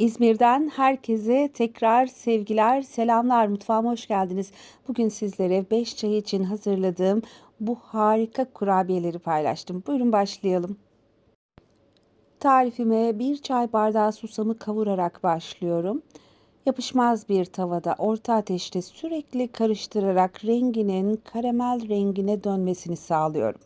İzmir'den herkese tekrar sevgiler, selamlar. Mutfağıma hoş geldiniz. Bugün sizlere 5 çay için hazırladığım bu harika kurabiyeleri paylaştım. Buyurun başlayalım. Tarifime 1 çay bardağı susamı kavurarak başlıyorum. Yapışmaz bir tavada orta ateşte sürekli karıştırarak renginin karamel rengine dönmesini sağlıyorum.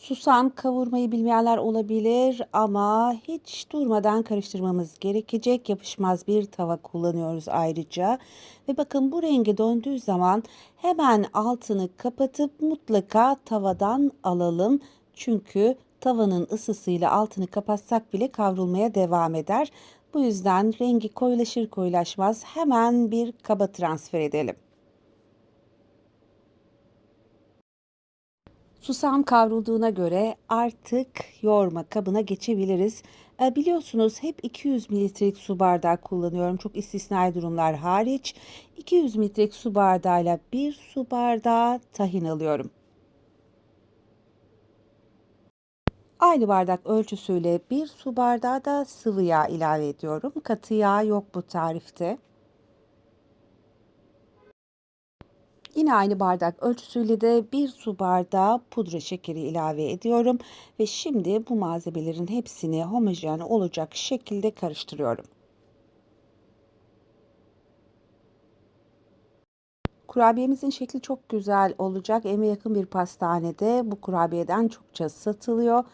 Susam kavurmayı bilmeyenler olabilir ama hiç durmadan karıştırmamız gerekecek. Yapışmaz bir tava kullanıyoruz ayrıca. Ve bakın bu rengi döndüğü zaman hemen altını kapatıp mutlaka tavadan alalım. Çünkü tavanın ısısıyla altını kapatsak bile kavrulmaya devam eder. Bu yüzden rengi koyulaşır koyulaşmaz hemen bir kaba transfer edelim. Susam kavrulduğuna göre artık yoğurma kabına geçebiliriz. E, biliyorsunuz hep 200 mililitrelik su bardağı kullanıyorum. Çok istisnai durumlar hariç. 200 mililitrelik su bardağıyla bir su bardağı tahin alıyorum. Aynı bardak ölçüsüyle bir su bardağı da sıvı yağ ilave ediyorum. Katı yağ yok bu tarifte. Yine aynı bardak ölçüsüyle de bir su bardağı pudra şekeri ilave ediyorum ve şimdi bu malzemelerin hepsini homojen olacak şekilde karıştırıyorum. Kurabiyemizin şekli çok güzel olacak. Eve yakın bir pastanede bu kurabiyeden çokça satılıyor.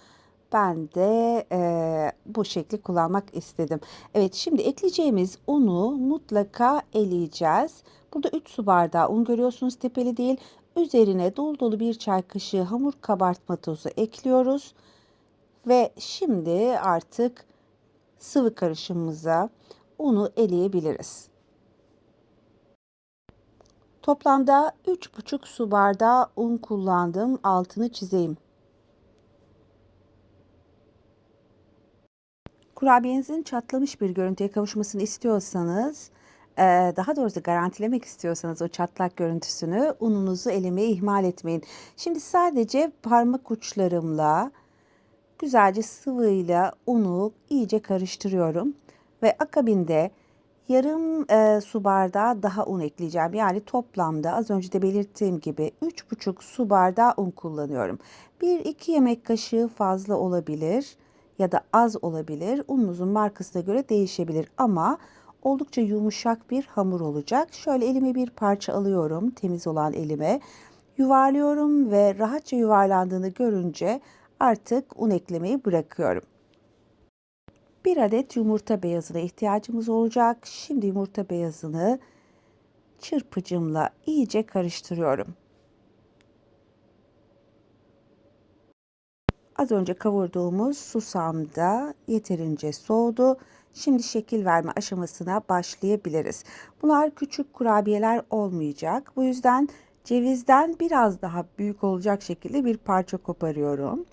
Ben de e, bu şekli kullanmak istedim. Evet şimdi ekleyeceğimiz unu mutlaka eleyeceğiz. Burada 3 su bardağı un görüyorsunuz tepeli değil. Üzerine dolu dolu bir çay kaşığı hamur kabartma tozu ekliyoruz. Ve şimdi artık sıvı karışımımıza unu eleyebiliriz. Toplamda 3,5 su bardağı un kullandım. Altını çizeyim. Kurabiyenizin çatlamış bir görüntüye kavuşmasını istiyorsanız, daha doğrusu garantilemek istiyorsanız o çatlak görüntüsünü ununuzu elemeye ihmal etmeyin. Şimdi sadece parmak uçlarımla güzelce sıvıyla unu iyice karıştırıyorum ve akabinde yarım e, su bardağı daha un ekleyeceğim. Yani toplamda az önce de belirttiğim gibi 3,5 su bardağı un kullanıyorum. 1-2 yemek kaşığı fazla olabilir ya da az olabilir. Ununuzun markasına göre değişebilir ama oldukça yumuşak bir hamur olacak. Şöyle elime bir parça alıyorum temiz olan elime. Yuvarlıyorum ve rahatça yuvarlandığını görünce artık un eklemeyi bırakıyorum. Bir adet yumurta beyazına ihtiyacımız olacak. Şimdi yumurta beyazını çırpıcımla iyice karıştırıyorum. Az önce kavurduğumuz susam da yeterince soğudu. Şimdi şekil verme aşamasına başlayabiliriz. Bunlar küçük kurabiyeler olmayacak. Bu yüzden cevizden biraz daha büyük olacak şekilde bir parça koparıyorum.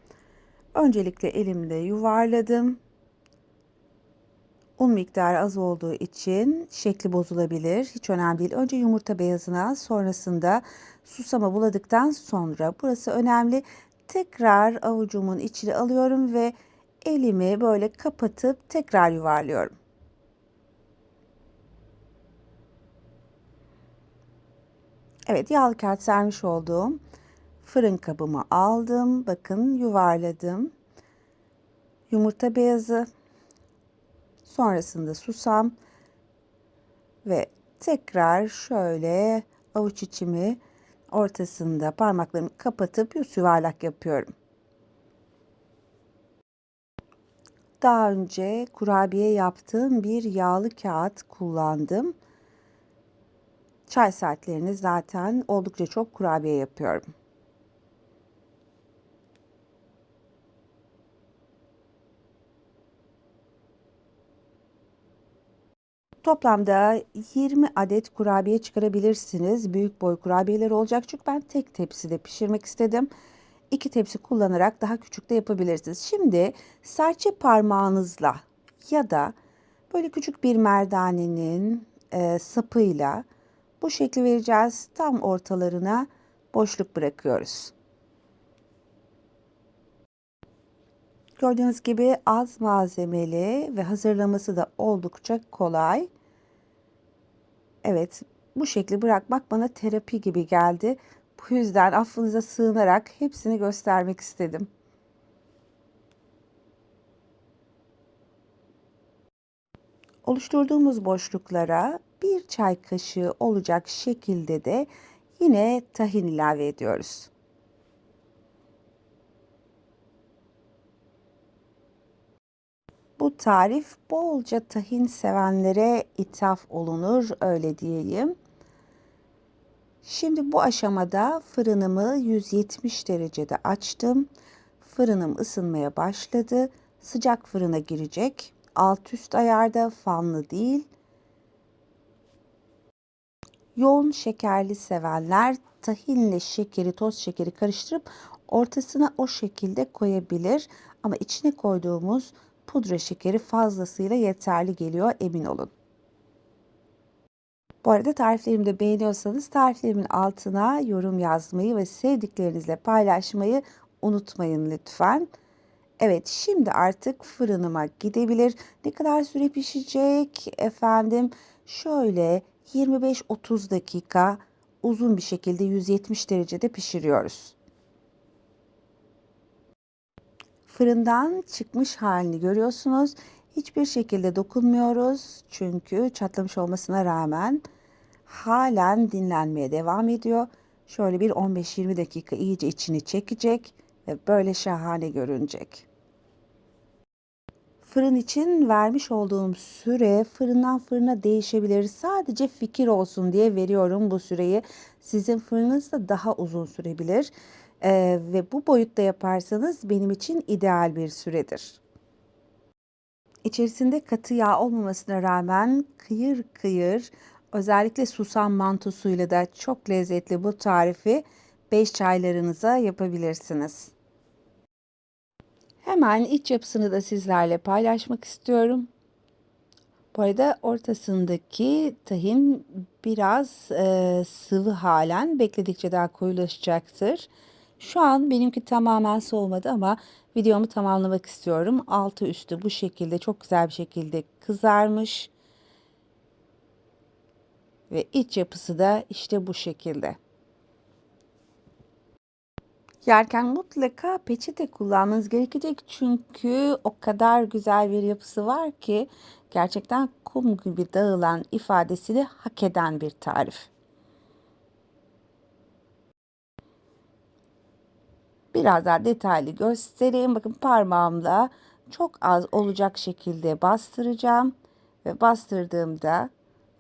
Öncelikle elimde yuvarladım. Un miktarı az olduğu için şekli bozulabilir. Hiç önemli değil. Önce yumurta beyazına sonrasında susama buladıktan sonra burası önemli tekrar avucumun içine alıyorum ve elimi böyle kapatıp tekrar yuvarlıyorum. Evet yağlı kağıt sermiş olduğum fırın kabımı aldım. Bakın yuvarladım. Yumurta beyazı. Sonrasında susam. Ve tekrar şöyle avuç içimi ortasında parmaklarımı kapatıp yüz yuvarlak yapıyorum. Daha önce kurabiye yaptığım bir yağlı kağıt kullandım. Çay saatlerini zaten oldukça çok kurabiye yapıyorum. Toplamda 20 adet kurabiye çıkarabilirsiniz. Büyük boy kurabiyeler olacak çünkü ben tek tepside pişirmek istedim. İki tepsi kullanarak daha küçük de yapabilirsiniz. Şimdi serçe parmağınızla ya da böyle küçük bir merdanenin e, sapıyla bu şekli vereceğiz. Tam ortalarına boşluk bırakıyoruz. Gördüğünüz gibi az malzemeli ve hazırlaması da oldukça kolay. Evet, bu şekli bırakmak bana terapi gibi geldi. Bu yüzden affınıza sığınarak hepsini göstermek istedim. Oluşturduğumuz boşluklara bir çay kaşığı olacak şekilde de yine tahin ilave ediyoruz. Bu tarif bolca tahin sevenlere ithaf olunur, öyle diyeyim. Şimdi bu aşamada fırınımı 170 derecede açtım. Fırınım ısınmaya başladı. Sıcak fırına girecek. Alt üst ayarda, fanlı değil. Yoğun şekerli sevenler tahinle şekeri, toz şekeri karıştırıp ortasına o şekilde koyabilir. Ama içine koyduğumuz pudra şekeri fazlasıyla yeterli geliyor emin olun. Bu arada tariflerimi de beğeniyorsanız tariflerimin altına yorum yazmayı ve sevdiklerinizle paylaşmayı unutmayın lütfen. Evet şimdi artık fırınıma gidebilir. Ne kadar süre pişecek efendim? Şöyle 25-30 dakika uzun bir şekilde 170 derecede pişiriyoruz. Fırından çıkmış halini görüyorsunuz. Hiçbir şekilde dokunmuyoruz çünkü çatlamış olmasına rağmen halen dinlenmeye devam ediyor. Şöyle bir 15-20 dakika iyice içini çekecek ve böyle şahane görünecek. Fırın için vermiş olduğum süre fırından fırına değişebilir. Sadece fikir olsun diye veriyorum bu süreyi. Sizin fırınınız da daha uzun sürebilir. Ee, ve bu boyutta yaparsanız benim için ideal bir süredir. İçerisinde katı yağ olmamasına rağmen kıyır kıyır özellikle susam mantosuyla da çok lezzetli bu tarifi 5 çaylarınıza yapabilirsiniz. Hemen iç yapısını da sizlerle paylaşmak istiyorum. Bu arada ortasındaki tahin biraz e, sıvı halen bekledikçe daha koyulaşacaktır. Şu an benimki tamamen soğumadı ama videomu tamamlamak istiyorum. Altı üstü bu şekilde çok güzel bir şekilde kızarmış. Ve iç yapısı da işte bu şekilde. Yerken mutlaka peçete kullanmanız gerekecek çünkü o kadar güzel bir yapısı var ki gerçekten kum gibi dağılan ifadesini hak eden bir tarif. Biraz daha detaylı göstereyim. Bakın parmağımla çok az olacak şekilde bastıracağım ve bastırdığımda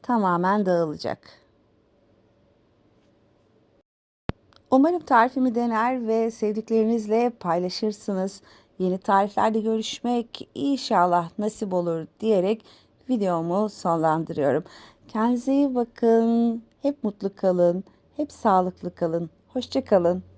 tamamen dağılacak. Umarım tarifimi dener ve sevdiklerinizle paylaşırsınız. Yeni tariflerde görüşmek inşallah nasip olur diyerek videomu sonlandırıyorum. Kendinize iyi bakın. Hep mutlu kalın. Hep sağlıklı kalın. Hoşçakalın.